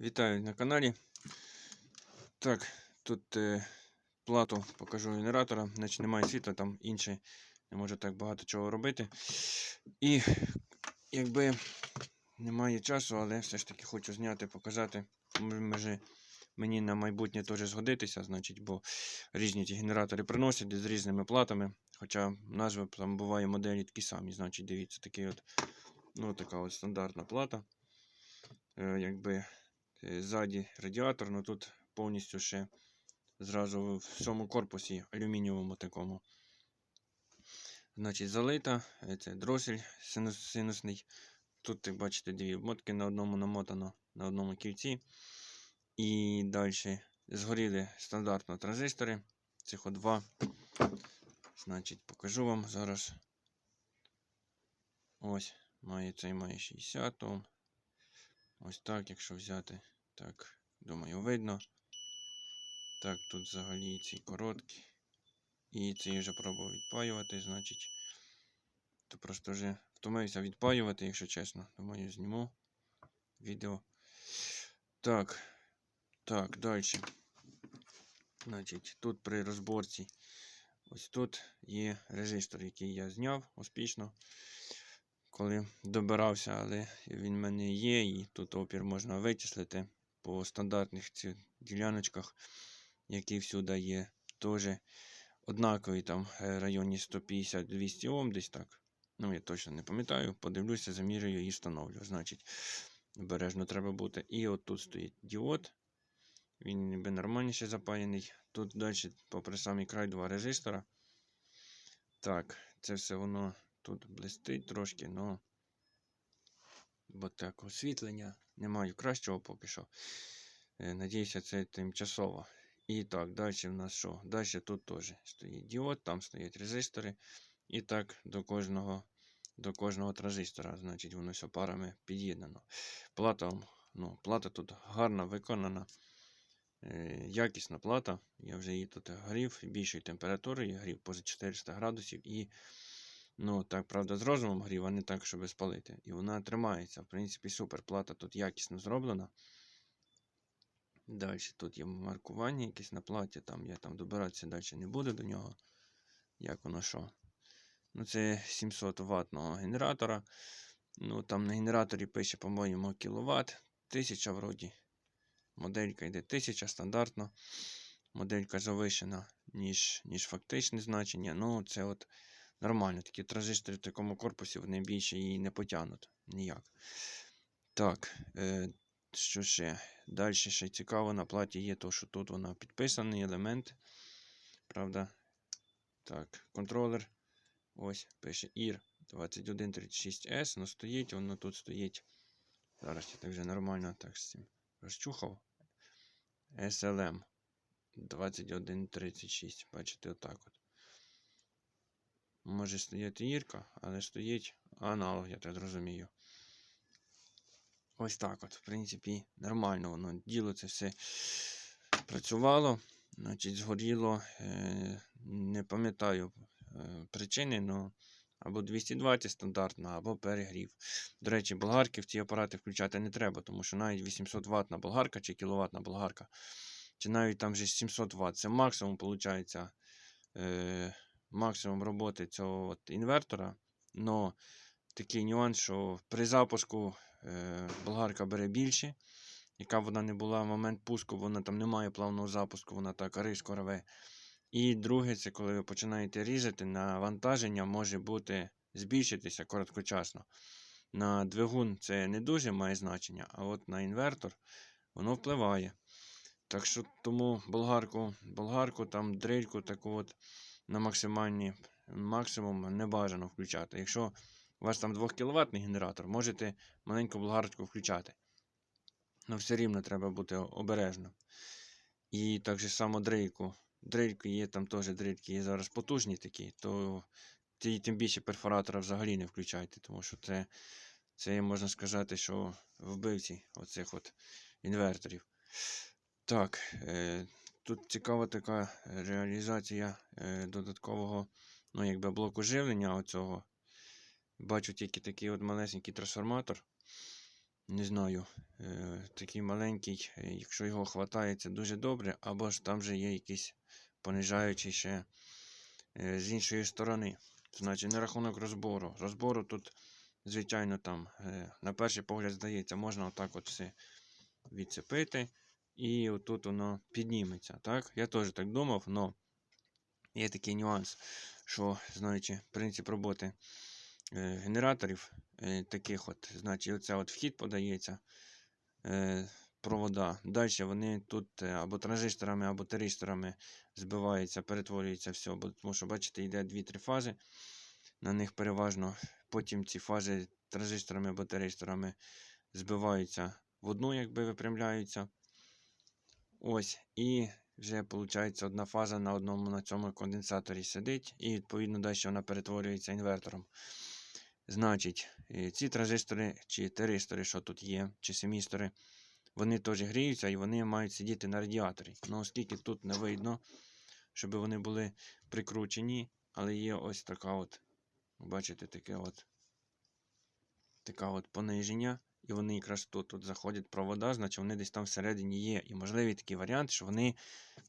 Вітаю на каналі. Так, тут е, плату покажу генератора, значить немає світла, там інше, не можу так багато чого робити. І якби немає часу, але все ж таки хочу зняти, показати. Може мені на майбутнє теж згодитися, значить, бо різні ті генератори приносять з різними платами. Хоча назви там буває моделі такі самі, значить, дивіться, такий от, ну, така от стандартна плата. Е, якби ззаді радіатор, ну тут повністю ще зразу в цьому корпусі алюмінієвому такому. Значить, залита, е, це дросель синус, синусний. Тут, як бачите, дві обмотки на одному намотано на одному кільці. І далі згоріли стандартно транзистори. Цих два. Значить, покажу вам зараз. Ось, має цей має 60 Ом. Ось так, якщо взяти. Так, думаю, видно. Так, тут взагалі ці короткі. І ці вже пробував відпаювати, значить. То просто вже втомився відпаювати, якщо чесно. Думаю, зніму відео. Так. Так, далі. Значить, тут при розборці. Ось тут є резистор, який я зняв успішно, коли добирався, але він в мене є, і тут опір можна вичислити по стандартних цих діляночках, які всюди є. Теж однакові там е, районі 150-200 Ом, десь так. Ну, я точно не пам'ятаю. Подивлюся, замірюю і встановлю. Значить, обережно треба бути. І от тут стоїть діод. Він ніби нормально ще запаяний. Тут далі, попри самий край, два резистора. Так, це все воно тут блистить трошки, але бо так освітлення. Не маю кращого поки що. Е, Надіюся, це тимчасово. І так, далі в нас що? Далі тут теж стоїть діод, там стоять резистори. І так до кожного до кожного транзистора, значить, воно все парами під'єднано. Плата, ну, плата тут гарно виконана. Е, якісна плата. Я вже її тут грів більшої температури, я грів поза 400 градусів і, ну, так, правда, з розумом грів, а не так, щоб спалити. І вона тримається. В принципі, супер. Плата тут якісно зроблена. Далі тут є маркування якесь на платі, там я там добиратися далі не буду до нього. Як воно що. Ну, це 700 ваттного генератора. Ну, там на генераторі пише, по-моєму, кіловат. 1000 вроді. Моделька йде 1000 стандартно. Моделька завишена, ніж, ніж фактичне значення. Ну, це от нормально. Такі транзистори в такому корпусі вони більше її не потягнуть ніяк. Так, е, що ще? Далі ще цікаво на платі є то, що тут вона підписаний елемент. Правда? Так, контролер. Ось, пише IR 2136S. Ну стоїть, воно тут стоїть. Зараз я так вже нормально так з цим розчухав. SLM 2136. Бачите, отак от. Може стояти Ірка, але стоїть аналог, я так розумію. Ось так от, в принципі, нормально воно діло це все працювало. Значить, згоріло. Е, не пам'ятаю е, причини, але або 220 стандартна, або перегрів. До речі, болгарки в ці апарати включати не треба, тому що навіть 800 ватна болгарка чи кіловатна болгарка, чи навіть там вже 700 Вт, це максимум виходить, максимум роботи цього от інвертора. Но такий нюанс, що при запуску е, болгарка бере більше. Яка вона не була в момент пуску, вона там не має плавного запуску, вона так різко рве. І друге, це коли ви починаєте різати, навантаження може бути збільшитися короткочасно. На двигун це не дуже має значення, а от на інвертор воно впливає. Так що тому болгарку, болгарку там дрельку таку от на максимальний максимум не бажано включати. Якщо у вас там 2 кВт генератор, можете маленьку болгарочку включати. Ну, все рівно треба бути обережним. І так же само дрельку. Дрельки є, там теж дрельки є зараз потужні такі, то тим більше перфоратора взагалі не включайте, тому що це, це можна сказати, що вбивці оцих от інверторів. Так, е, тут цікава така реалізація е, додаткового ну, якби блоку живлення оцього. Бачу тільки такий от малесенький трансформатор. не знаю, е, такий маленький, е, якщо його хватає, це дуже добре, або ж там же є якийсь понижаючий ще з іншої сторони. Значить, на рахунок розбору. Розбору тут, звичайно, там, на перший погляд, здається, можна отак от все відцепити, і отут воно підніметься. Так? Я теж так думав, але є такий нюанс, що, знаючи принцип роботи е, генераторів е, таких от, значить, оце от вхід подається. Е, провода. Далі вони тут або транзисторами, або теристорами збиваються, перетворюється все. Бо, тому що, бачите, йде 2-3 фази. На них переважно. Потім ці фази транзисторами або теристорами збиваються в одну, якби випрямляються. Ось. І вже виходить одна фаза на одному на цьому конденсаторі сидить, і відповідно далі вона перетворюється інвертором. Значить, е, ці транзистори чи теристори, що тут є, чи семістори, вони теж гріються і вони мають сидіти на радіаторі. Ну, оскільки тут не видно, щоб вони були прикручені, але є ось така от, бачите, таке от, така от пониження. І вони якраз тут, тут заходять провода, значить вони десь там всередині є. І можливий такий варіант, що вони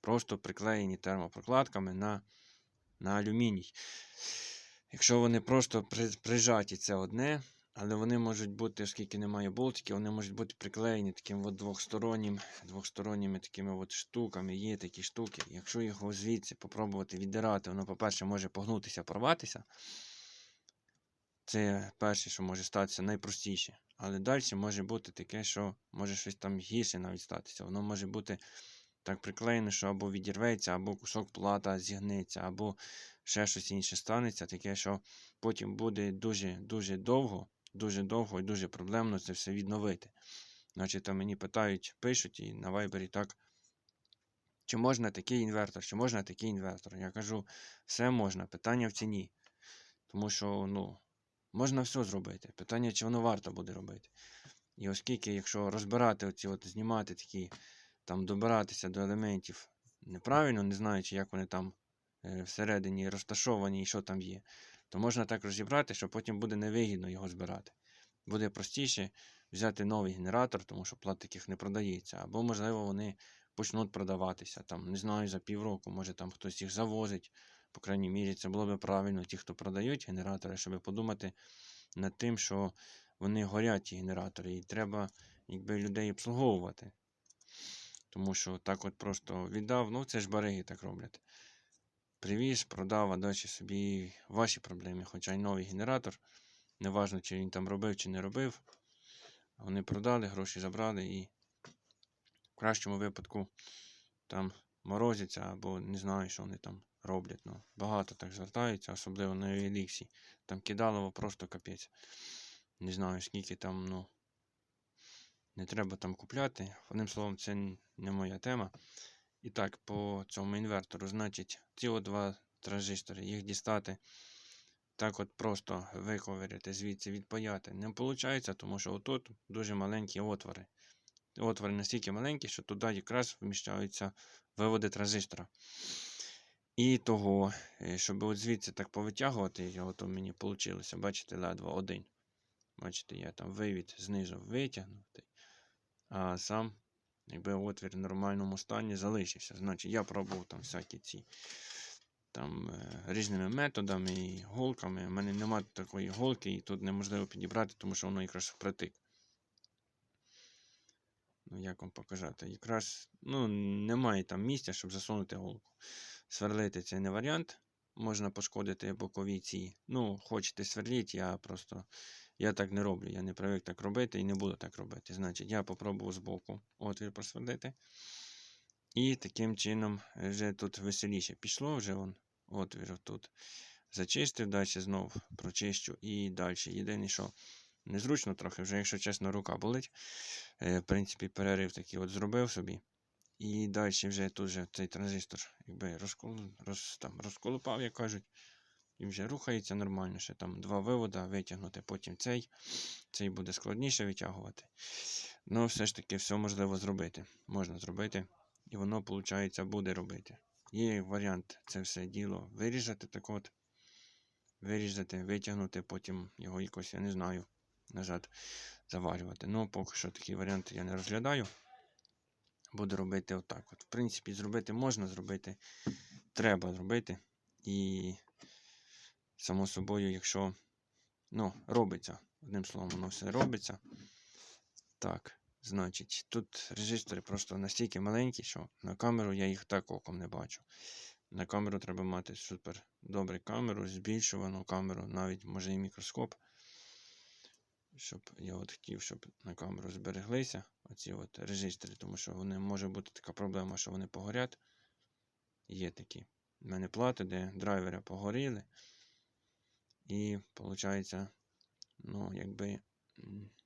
просто приклеєні термопрокладками на, на алюміній. Якщо вони просто при, прижаті, це одне, але вони можуть бути, оскільки немає болтиків, вони можуть бути приклеєні таким от двохстороннім, двохсторонніми такими от штуками. Є такі штуки. Якщо його звідси попробувати віддирати, воно, по-перше, може погнутися, порватися. Це перше, що може статися, найпростіше. Але далі може бути таке, що може щось там гірше навіть статися. Воно може бути так приклеєно, що або відірветься, або кусок плата зігнеться, або ще щось інше станеться, таке, що потім буде дуже-дуже довго, дуже довго і дуже проблемно це все відновити. Значить, там мені питають, пишуть і на вайбері так. Чи можна такий інвертор, чи можна такий інвертор? Я кажу, все можна, питання в ціні. Тому що, ну, можна все зробити. Питання, чи воно варто буде робити. І оскільки, якщо розбирати оці, от знімати такі, там добиратися до елементів неправильно, не знаючи, як вони там е, всередині розташовані і що там є, то можна так розібрати, що потім буде невигідно його збирати. Буде простіше взяти новий генератор, тому що плат таких не продається. Або, можливо, вони почнуть продаватися. Там, не знаю, за півроку, може там хтось їх завозить. По крайній мірі, це було б правильно, ті, хто продають генератори, щоб подумати над тим, що вони горять, ті генератори, і треба якби, людей обслуговувати. Тому що так от просто віддав, ну це ж бариги так роблять. Привіз, продав, а далі собі ваші проблеми, хоча й новий генератор. Неважно, чи він там робив, чи не робив. Вони продали, гроші забрали і в кращому випадку там морозяться або не знаю, що вони там роблять. Ну, багато так звертаються, особливо на Еліксі. Там кидалово просто капець. Не знаю, скільки там, ну. Не треба там купляти. Одним словом, це не моя тема. І так, по цьому інвертору, значить, ці два транзистори, їх дістати. Так от просто виковиряти, звідси відпаяти. Не виходить, тому що отут дуже маленькі отвори. Отвори настільки маленькі, що туди якраз вміщаються виводи транзистора. І того, е, щоб от звідси так повитягувати, от у мені вийшло, бачите, ледве один. Бачите, я там вивід знизу витягнутий, а сам, якби отвір в нормальному стані залишився. Значить, я пробував там всякі ці там е, різними методами і голками. У мене немає такої голки, і тут неможливо підібрати, тому що воно якраз впритик. Ну, як вам показати? Якраз ну, немає там місця, щоб засунути голку. Сверлити це не варіант. Можна пошкодити бокові ці. Ну, хочете сверліть, я просто я так не роблю. Я не привик так робити і не буду так робити. Значить, я попробував збоку отвір просвердити. І таким чином вже тут веселіше пішло, вже вон отвір тут зачистив, далі знов прочищу і далі. Єдине, що незручно трохи, вже, якщо чесно, рука болить. Е, В принципі, перерив такий от зробив собі. І далі вже тут же цей транзистор якби розкол, роз, там, розколупав, як кажуть. І вже рухається нормально. Ще там два вивода витягнути, потім цей. Цей буде складніше витягувати. Ну, все ж таки, все можливо зробити. Можна зробити. І воно, виходить, буде робити. Є варіант це все діло вирізати так от. Вирізати, витягнути, потім його якось, я не знаю, назад заварювати. Ну, поки що такі варіанти я не розглядаю. Буду робити отак. От. В принципі, зробити можна, зробити треба зробити. І, само собою, якщо ну, робиться, одним словом, воно все робиться. Так, значить, тут режистори просто настільки маленькі, що на камеру я їх так оком не бачу. На камеру треба мати супер добру камеру, збільшувану камеру, навіть може і мікроскоп. Щоб я от хотів, щоб на камеру збереглися оці от режистри, тому що вони може бути така проблема, що вони погорять. Є такі. У мене плати, де драйвери погоріли. І виходить, ну, якби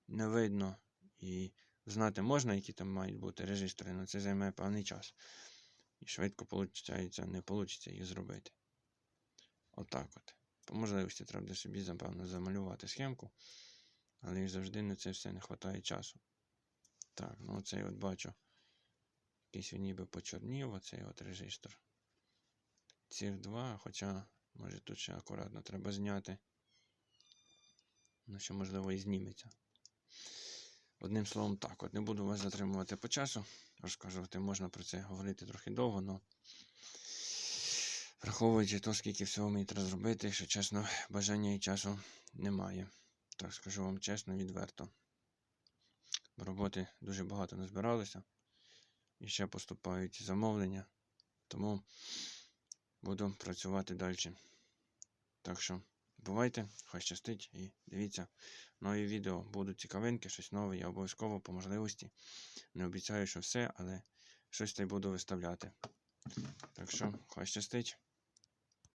не видно і знати можна, які там мають бути режистри, але це займе певний час. І швидко виходить, не вийде їх зробити. Отак от. По можливості треба собі, напевно, замалювати схемку. Але як завжди на це все не вистачає часу. Так, ну оцей от бачу. Якийсь він ніби почорнів, оцей от режистр. Цих два, хоча, може тут ще акуратно треба зняти. Ну, що, можливо, і зніметься. Одним словом, так, от не буду вас затримувати по часу. Розказувати можна про це говорити трохи довго, але враховуючи то, скільки всього мені треба зробити, якщо чесно, бажання і часу немає. Так скажу вам чесно, відверто. Роботи дуже багато назбиралося. І ще поступають замовлення. Тому буду працювати далі. Так що, бувайте, хай щастить і дивіться нові відео. Будуть цікавинки, щось нове, я обов'язково по можливості. Не обіцяю, що все, але щось та й буду виставляти. Так що, хай щастить.